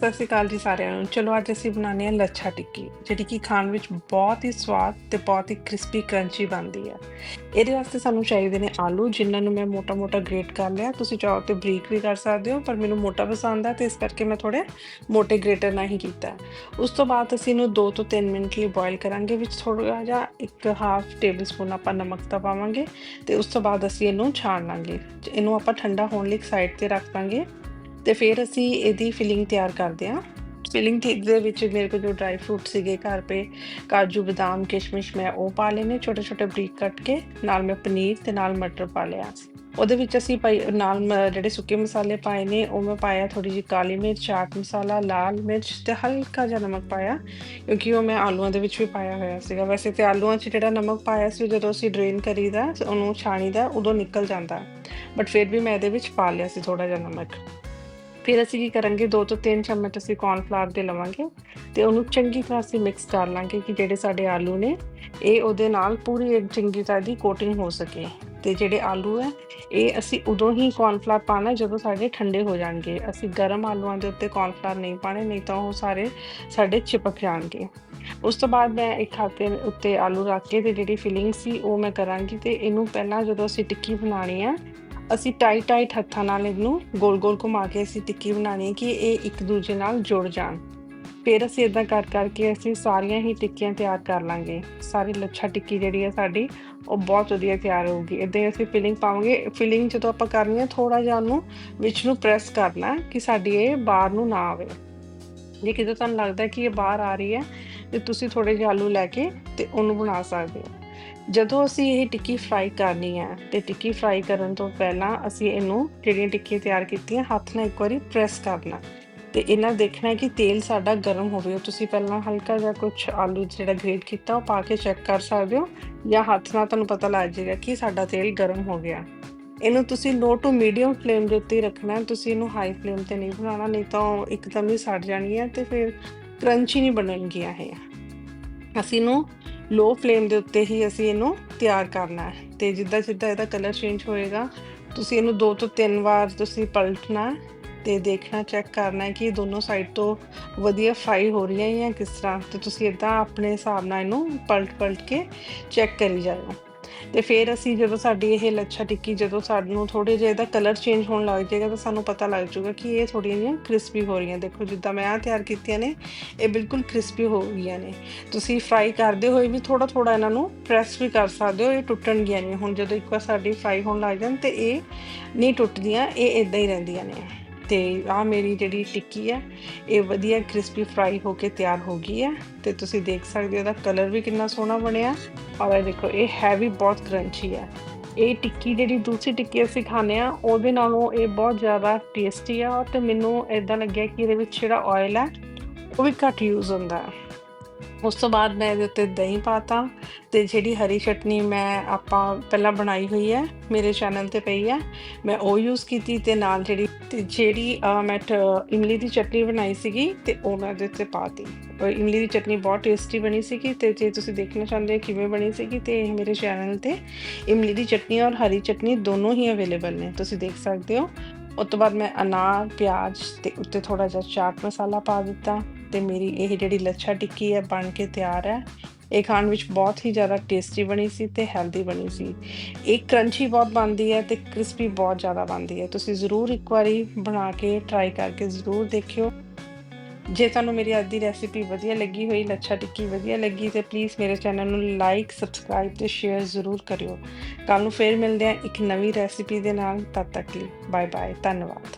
ਸਤਿ ਸ਼੍ਰੀ ਅਕਾਲ ਜੀ ਸਾਰਿਆਂ ਨੂੰ। ਚਲੋ ਅੱਜ ਅਸੀਂ ਬਣਾਉਂਦੇ ਹਾਂ ਲੱਛਾ ਟਿੱਕੀ, ਜਿਹੜੀ ਕਿ ਖਾਣ ਵਿੱਚ ਬਹੁਤ ਹੀ ਸਵਾਦ ਤੇ ਬਹੁਤ ਹੀ ਕ੍ਰਿਸਪੀ ਕਰੰਚੀ ਬਣਦੀ ਹੈ। ਇਹਦੇ ਵਾਸਤੇ ਸਾਨੂੰ ਚਾਹੀਦੇ ਨੇ ਆਲੂ, ਜਿਨ੍ਹਾਂ ਨੂੰ ਮੈਂ ਮੋਟਾ-ਮੋਟਾ ਗ੍ਰੇਟ ਕਰ ਲਿਆ। ਤੁਸੀਂ ਚਾਹੋ ਤੇ ਬਰੀਕ ਵੀ ਕਰ ਸਕਦੇ ਹੋ, ਪਰ ਮੈਨੂੰ ਮੋਟਾ ਪਸੰਦ ਹੈ ਤੇ ਇਸ ਕਰਕੇ ਮੈਂ ਥੋੜੇ ਮੋਟੇ ਗ੍ਰੇਟਰ ਨਾਲ ਹੀ ਕੀਤਾ ਉਸ ਤੋਂ ਬਾਅਦ ਅਸੀਂ ਇਹਨੂੰ 2 ਤੋਂ 3 ਮਿੰਟ ਲਈ ਬੋਇਲ ਕਰਾਂਗੇ, ਵਿੱਚ ਥੋੜਾ ਜਿਹਾ ਇੱਕ ਹਾਫ ਟੇਬਲ ਸਪੂਨ ਆਪਾਂ ਨਮਕ ਦਾ ਪਾਵਾਂਗੇ ਤੇ ਉਸ ਤੋਂ ਬਾਅਦ ਅਸੀਂ ਇਹਨੂੰ ਛਾਣ ਲਾਂਗੇ। ਇਹਨੂੰ ਆਪਾਂ ਠੰਡਾ ਹੋਣ ਲਈ ਇੱਕ ਸਾਈਡ ਤੇ ਰੱਖ ਦਾਂਗੇ। ਤੇ ਫਿਰ ਅਸੀਂ ਇਹਦੀ ਫਿਲਿੰਗ ਤਿਆਰ ਕਰਦੇ ਹਾਂ। ਫਿਲਿੰਗ ਦੇ ਵਿੱਚ ਮੇਰੇ ਕੋਲ ਜੋ ਡਰਾਈ ਫਰੂਟ ਸੀਗੇ ਘਰ ਪੇ ਕਾਜੂ, ਬਦਾਮ, ਕਿਸ਼ਮਿਸ਼ ਮੈਂ ਉਹ ਪਾ ਲੈਨੇ ਛੋਟੇ ਛੋਟੇ ਬਰੀਕ ਕੱਟ ਕੇ, ਨਾਲ ਮੈਂ ਪਨੀਰ ਤੇ ਨਾਲ ਮਟਰ ਪਾ ਲਿਆ। ਉਹਦੇ ਵਿੱਚ ਅਸੀਂ ਪਾਈ, ਨਾਲ ਜਿਹੜੇ ਸੁੱਕੇ ਮਸਾਲੇ ਪਾਏ ਨੇ, ਉਹ ਮੈਂ ਪਾਇਆ ਥੋੜੀ ਜਿਹੀ ਕਾਲੀ ਮਿਰਚ, ਚਾਟ ਮਸਾਲਾ, ਲਾਲ ਮਿਰਚ ਤੇ ਹਲਕਾ ਜਿਹਾ ਨਮਕ ਪਾਇਆ, ਕਿਉਂਕਿ ਉਹ ਮੈਂ ਆਲੂਆਂ ਦੇ ਵਿੱਚ ਵੀ ਪਾਇਆ ਹੋਇਆ ਸੀਗਾ। ਵੈਸੇ ਤੇ ਆਲੂਆਂ 'ਚ ਜਿਹੜਾ ਨਮਕ ਪਾਇਆ ਸੀ ਜਦੋਂ ਅਸੀਂ ਡਰੇਨ ਕਰੀਦਾ, ਉਹਨੂੰ ਛਾਣੀਦਾ, ਉਦੋਂ ਨਿਕਲ ਜਾਂਦਾ। ਬਟ ਫਿਰ ਵੀ ਮੈਂ ਇਹਦੇ ਵਿੱਚ ਪਾ ਲਿਆ ਸੀ ਥੋੜਾ ਜਿਹਾ ਨਮਕ। ਫਿਰ ਅਸੀਂ ਕੀ ਕਰਾਂਗੇ 2 ਤੋਂ 3 ਚਮਚ ਅਸੀਂ ਕੌਰਨਫਲਾਵਰ ਦੇ ਲਵਾਂਗੇ ਤੇ ਉਹਨੂੰ ਚੰਗੀ ਤਰ੍ਹਾਂ ਅਸੀਂ ਮਿਕਸ ਕਰ ਲਾਂਗੇ ਕਿ ਜਿਹੜੇ ਸਾਡੇ ਆਲੂ ਨੇ, ਇਹ ਉਹਦੇ ਨਾਲ ਪੂਰੀ ਚੰਗੀ ਤਰ੍ਹਾਂ ਦੀ ਕੋਟਿੰਗ ਹੋ ਸਕੇ। ਤੇ ਜਿਹੜੇ ਆਲੂ ਹੈ, ਇਹ ਅਸੀਂ ਉਦੋਂ ਹੀ ਕੌਰਨਫਲਾਵਰ ਪਾਣਾ ਜਦੋਂ ਸਾਡੇ ਠੰਡੇ ਹੋ ਜਾਣਗੇ। ਅਸੀਂ ਗਰਮ ਆਲੂਆਂ ਦੇ ਉੱਤੇ ਕੌਰਨਫਲਾਵਰ ਨਹੀਂ ਪਾਣੇ, ਨਹੀਂ ਤਾਂ ਉਹ ਸਾਰੇ ਸਾਡੇ ਚਿਪਕ ਜਾਣਗੇ। ਉਸ ਤੋਂ ਬਾਅਦ ਮੈਂ ਇੱਕ ਖਾਤੇ ਉੱਤੇ ਆਲੂ ਰੱਖ ਕੇ ਤੇ ਜਿਹੜੀ ਫਿਲਿੰਗ ਸੀ ਉਹ ਮੈਂ ਕਰਾਂਗੀ ਤੇ ਇਹਨੂੰ ਪਹਿਲਾਂ ਜਦੋਂ ਅਸੀਂ ਟਿੱਕੀ ਬਣਾਣੀ ਹੈ ਅਸੀਂ ਟਾਈਟ ਟਾਈਟ ਹੱਥਾਂ ਨਾਲ ਇਹਨੂੰ ਗੋਲ-ਗੋਲ ਘੁਮਾ ਕੇ ਅਸੀਂ ਟਿੱਕੀ ਬਣਾਣੀ ਹੈ ਕਿ ਇਹ ਇੱਕ ਦੂਜੇ ਨਾਲ ਜੁੜ ਜਾਣ। ਫਿਰ ਅਸੀਂ ਇਦਾਂ ਕਰ ਕਰਕੇ ਅਸੀਂ ਸਾਰੀਆਂ ਹੀ ਟਿੱਕੀਆਂ ਤਿਆਰ ਕਰ ਲਾਂਗੇ। ਸਾਰੀ ਲੱਛਾ ਟਿੱਕੀ ਜਿਹੜੀ ਹੈ ਸਾਡੀ, ਉਹ ਬਹੁਤ ਵਧੀਆ ਤਿਆਰ ਹੋਊਗੀ। ਇਦਾਂ ਅਸੀਂ ਫਿਲਿੰਗ ਪਾਵਾਂਗੇ। ਫਿਲਿੰਗ ਜਦੋਂ ਆਪਾਂ ਕਰਨੀ ਹੈ ਥੋੜਾ ਜਿਹਾ ਉਹਨੂੰ ਵਿੱਚ ਨੂੰ ਪ੍ਰੈਸ ਕਰਨਾ ਕਿ ਸਾਡੀ ਇਹ ਬਾਹਰ ਨੂੰ ਨਾ ਆਵੇ। ਜੇ ਕਿਤੇ ਤੁਹਾਨੂੰ ਲੱਗਦਾ ਕਿ ਇਹ ਬਾਹਰ ਆ ਰਹੀ ਹੈ, ਤੇ ਤੁਸੀਂ ਥੋੜੇ ਜਿਹੇ ਆਲੂ ਲੈ ਕੇ ਤੇ ਉਹਨੂੰ ਬਣਾ ਸਕਦੇ ਹੋ। ਜਦੋਂ ਅਸੀਂ ਇਹ ਟਿੱਕੀ ਫਰਾਈ ਕਰਨੀ ਹੈ ਤੇ ਟਿੱਕੀ ਫਰਾਈ ਕਰਨ ਤੋਂ ਪਹਿਲਾਂ ਅਸੀਂ ਇਹਨੂੰ ਜਿਹੜੀਆਂ ਟਿੱਕੀਆਂ ਤਿਆਰ ਕੀਤੀਆਂ, ਹੱਥ ਨਾਲ ਇੱਕ ਵਾਰੀ ਪ੍ਰੈਸ ਕਰਨਾ। ਤੇ ਇਹਨਾਂ ਦੇਖਣਾ ਕਿ ਤੇਲ ਸਾਡਾ ਗਰਮ ਹੋਵੇ ਤੁਸੀਂ ਪਹਿਲਾਂ ਹਲਕਾ ਜਿਹਾ ਕੁਝ ਆਲੂ ਜਿਹੜਾ ਗ੍ਰੇਟ ਕੀਤਾ, ਉਹ ਪਾ ਕੇ ਚੈੱਕ ਕਰ ਸਕਦੇ ਹੋ ਜਾਂ ਹੱਥ ਨਾਲ ਤੁਹਾਨੂੰ ਪਤਾ ਲੱਗ ਜਾਏਗਾ ਕਿ ਸਾਡਾ ਤੇਲ ਗਰਮ ਹੋ ਗਿਆ। ਇਹਨੂੰ ਤੁਸੀਂ ਲੋ ਟੂ ਮੀਡੀਅਮ ਫਲੇਮ ਦੇ ਉੱਤੇ ਰੱਖਣਾ ਤੁਸੀਂ ਇਹਨੂੰ ਹਾਈ ਫਲੇਮ ਤੇ ਨਹੀਂ ਬਣਾਉਣਾ, ਨਹੀਂ ਤਾਂ ਇੱਕਦਮ ਹੀ ਸੜ ਜਾਣੀ ਹੈ ਤੇ ਫਿਰ ਕਰੰਚੀ ਨਹੀਂ ਬਣਨਗੀਆਂ ਇਹ। ਅਸੀਂ ਇਹਨੂੰ ਲੋ ਫਲੇਮ ਦੇ ਉੱਤੇ ਹੀ ਅਸੀਂ ਇਹਨੂੰ ਤਿਆਰ ਕਰਨਾ ਹੈ। ਤੇ ਜਿੱਦਾਂ ਜਿੱਦਾਂ ਇਹਦਾ ਕਲਰ ਚੇਂਜ ਹੋਏਗਾ, ਤੁਸੀਂ ਇਹਨੂੰ ਦੋ ਤੋਂ ਤਿੰਨ ਵਾਰ ਤੁਸੀਂ ਪਲਟਣਾ ਤੇ ਦੇਖਣਾ ਚੈੱਕ ਕਰਨਾ ਹੈ ਕਿ ਦੋਨੋਂ ਸਾਈਡ ਤੋਂ ਵਧੀਆ ਫਰਾਈ ਹੋ ਰਹੀਆਂ ਜਾਂ ਕਿਸ ਤਰ੍ਹਾਂ। ਤੇ ਤੁਸੀਂ ਇਦਾਂ ਆਪਣੇ ਹਿਸਾਬ ਨਾਲ ਇਹਨੂੰ ਪਲਟ ਪਲਟ ਕੇ ਚੈੱਕ ਕਰੀ ਜਾਓ ਤੇ ਫਿਰ ਅਸੀਂ ਜਦੋਂ ਸਾਡੀ ਇਹ ਲੱਛਾ ਟਿੱਕੀ ਜਦੋਂ ਸਾਨੂੰ ਥੋੜੇ ਜਿਹਾ ਇਹਦਾ ਕਲਰ ਚੇਂਜ ਹੋਣ ਲੱਗ ਜਾਏਗਾ ਤਾਂ ਸਾਨੂੰ ਪਤਾ ਲੱਗ ਜਾਊਗਾ ਕਿ ਇਹ ਥੋੜੀਆਂ ਜਿਹੀਆਂ ਕ੍ਰਿਸਪੀ ਹੋ ਰਹੀਆਂ। ਦੇਖੋ ਜਿੱਦਾਂ ਮੈਂ ਆ ਤਿਆਰ ਕੀਤੀਆਂ ਨੇ, ਇਹ ਬਿਲਕੁਲ ਕ੍ਰਿਸਪੀ ਹੋ ਗਈਆਂ ਨੇ। ਤੁਸੀਂ ਫਰਾਈ ਕਰਦੇ ਹੋਏ ਵੀ ਥੋੜਾ ਥੋੜਾ ਇਹਨਾਂ ਨੂੰ ਪ੍ਰੈਸ ਵੀ ਕਰ ਸਕਦੇ ਹੋ, ਇਹ ਟੁੱਟਣਗੀਆਂ ਨਹੀਂ ਹੁਣ ਜਦੋਂ ਇੱਕ ਵਾਰ ਸਾਡੀ ਫਰਾਈ ਹੋਣ ਲੱਗ ਜਾਣ ਤੇ ਇਹ ਨਹੀਂ ਟੁੱਟਦੀਆਂ, ਇਹ ਇਦਾਂ ਹੀ ਰਹਿੰਦੀਆਂ ਨੇ। ਤੇ ਆ ਮੇਰੀ ਜਿਹੜੀ ਟਿੱਕੀ ਹੈ ਇਹ ਵਧੀਆ ਕ੍ਰਿਸਪੀ ਫਰਾਈ ਹੋ ਕੇ ਤਿਆਰ ਹੋ ਗਈ ਹੈ ਤੇ ਤੁਸੀਂ ਦੇਖ ਸਕਦੇ ਹੋ ਇਹਦਾ ਕਲਰ ਵੀ ਕਿੰਨਾ ਸੋਹਣਾ ਬਣਿਆ। ਔਰ ਇਹ ਦੇਖੋ, ਇਹ ਹੈਵੀ ਬਹੁਤ ਕਰੰਚੀ ਹੈ। ਇਹ ਟਿੱਕੀ ਜਿਹੜੀ ਦੂਸਰੀ ਟਿੱਕੀ ਅਸੀਂ ਖਾਂਦੇ ਆ ਉਹਦੇ ਨਾਲੋਂ ਇਹ ਬਹੁਤ ਜ਼ਿਆਦਾ ਟੇਸਟੀ ਆ ਤੇ ਮੈਨੂੰ ਇਦਾਂ ਲੱਗਿਆ ਕਿ ਇਹਦੇ ਵਿੱਚ ਜਿਹੜਾ ਆਇਲ ਹੈ, ਉਹ ਵੀ ਘੱਟ ਯੂਜ਼ ਹੁੰਦਾ ਹੈ। ਉਸ ਤੋਂ ਬਾਅਦ ਮੈਂ ਇਹਦੇ ਉੱਤੇ ਦਹੀਂ ਪਾਤਾ ਤੇ ਜਿਹੜੀ ਹਰੀ ਚਟਨੀ ਮੈਂ ਆਪਾਂ ਪਹਿਲਾਂ ਬਣਾਈ ਹੋਈ ਹੈ, ਮੇਰੇ ਚੈਨਲ ਤੇ ਪਈ ਹੈ, ਮੈਂ ਉਹ ਯੂਜ਼ ਕੀਤੀ ਤੇ ਨਾਲ ਜਿਹੜੀ ਤੇ ਜਿਹੜੀ ਮੈਂ ਇਮਲੀ ਦੀ ਚਟਨੀ ਬਣਾਈ ਸੀਗੀ ਤੇ ਉਹ ਮੈਂ ਉਹਦੇ ਉੱਤੇ ਪਾਤੀ। ਇਮਲੀ ਦੀ ਚਟਨੀ ਬਹੁਤ ਟੇਸਟੀ ਬਣੀ ਸੀਗੀ ਤੇ ਜੇ ਤੁਸੀਂ ਦੇਖਣਾ ਚਾਹੁੰਦੇ ਹੋ ਕਿਵੇਂ ਬਣੀ ਸੀਗੀ ਤੇ ਮੇਰੇ ਚੈਨਲ ਤੇ ਇਮਲੀ ਦੀ ਚਟਨੀ ਔਰ ਹਰੀ ਚਟਨੀ ਦੋਨੋਂ ਹੀ ਅਵੇਲੇਬਲ ਨੇ, ਤੁਸੀਂ ਦੇਖ ਸਕਦੇ ਹੋ। ਉਸ ਤੋਂ ਬਾਅਦ ਮੈਂ ਅਨਾਰ, ਪਿਆਜ਼ ਤੇ ਉੱਤੇ ਥੋੜਾ ਜਿਹਾ ਚਾਟ ਮਸਾਲਾ ਪਾ ਦਿੱਤਾ ਤੇ ਮੇਰੀ ਇਹ ਜਿਹੜੀ ਲੱਛਾ ਟਿੱਕੀ ਹੈ ਬਣ ਕੇ ਤਿਆਰ ਹੈ। ਇਹ ਖਾਣ ਵਿੱਚ ਬਹੁਤ ਹੀ ਜ਼ਿਆਦਾ ਟੇਸਟੀ ਬਣੀ ਸੀ ਤੇ ਹੈਲਦੀ ਬਣੀ ਸੀ। ਇਹ ਕਰੰਚੀ ਬਹੁਤ ਬਣਦੀ ਹੈ ਤੇ ਕ੍ਰਿਸਪੀ ਬਹੁਤ ਜ਼ਿਆਦਾ ਬਣਦੀ ਹੈ। ਤੁਸੀਂ ਜ਼ਰੂਰ ਇੱਕ ਵਾਰੀ ਬਣਾ ਕੇ ਟਰਾਈ ਕਰਕੇ ਜ਼ਰੂਰ ਦੇਖਿਓ। ਜੇ ਤੁਹਾਨੂੰ ਮੇਰੀ ਅੱਜ ਦੀ ਰੈਸਿਪੀ ਵਧੀਆ ਲੱਗੀ ਹੋਈ, ਲੱਛਾ ਟਿੱਕੀ ਵਧੀਆ ਲੱਗੀ, ਤੇ ਪਲੀਜ਼ ਮੇਰੇ ਚੈਨਲ ਨੂੰ ਲਾਈਕ ਸਬਸਕ੍ਰਾਈਬ ਤੇ ਸ਼ੇਅਰ ਜ਼ਰੂਰ ਕਰਿਓ। ਕੱਲ ਨੂੰ ਫੇਰ ਮਿਲਦੇ ਹਾਂ ਇੱਕ ਨਵੀਂ ਰੈਸਿਪੀ ਦੇ ਨਾਲ, ਤਦ ਤੱਕ ਲਈ ਬਾਏ ਬਾਏ ਧੰਨਵਾਦ।